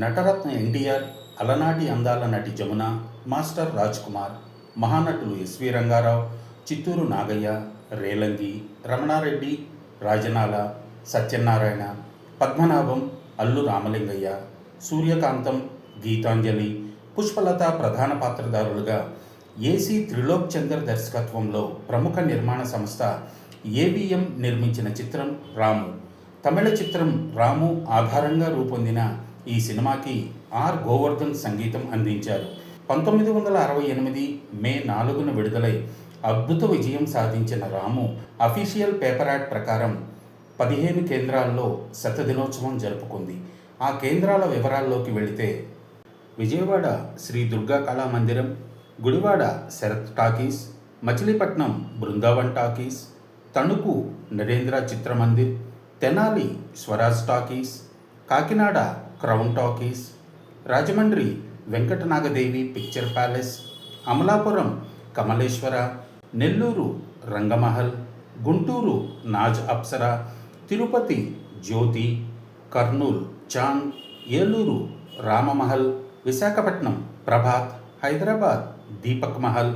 నటరత్న ఎన్టీఆర్ అలనాటి అందాల నటి జమున మాస్టర్ రాజ్ కుమార్ మహానటులు ఎస్వి రంగారావు చిత్తూరు నాగయ్య రేలంగి రమణారెడ్డి రాజనాల సత్యనారాయణ పద్మనాభం అల్లు రామలింగయ్య సూర్యకాంతం గీతాంజలి పుష్పలత ప్రధాన పాత్రధారులుగా ఏసీ త్రిలోక్ చందర్ దర్శకత్వంలో ప్రముఖ నిర్మాణ సంస్థ ఏబిఎం నిర్మించిన చిత్రం రాము. తమిళ చిత్రం రాము ఆధారంగా రూపొందిన ఈ సినిమాకి ఆర్ గోవర్ధన్ సంగీతం అందించారు. పంతొమ్మిది వందల అరవై ఎనిమిది మే నాలుగున విడుదలై అద్భుత విజయం సాధించిన రాము అఫీషియల్ పేపర్ యాడ్ ప్రకారం పదిహేను కేంద్రాల్లో శతదినోత్సవం జరుపుకుంది. ఆ కేంద్రాల వివరాల్లోకి వెళితే Vijayawada Sri Durga Kala Mandiram Gudivada Sarath talkies Machilipatnam Brindavan talkies Tanuku Narendra Chitramandir Tenali Swaraj talkies Kakinada crown talkies Rajahmundry Venkatanagadevi picture palace Amalapuram Kamaleshwara Nellore Rangamahal Guntur Naaz Apsara Tirupati Jyothi Kurnool Chand Eluru Ramamahal Visakhapatnam Prabhat Hyderabad Deepak Mahal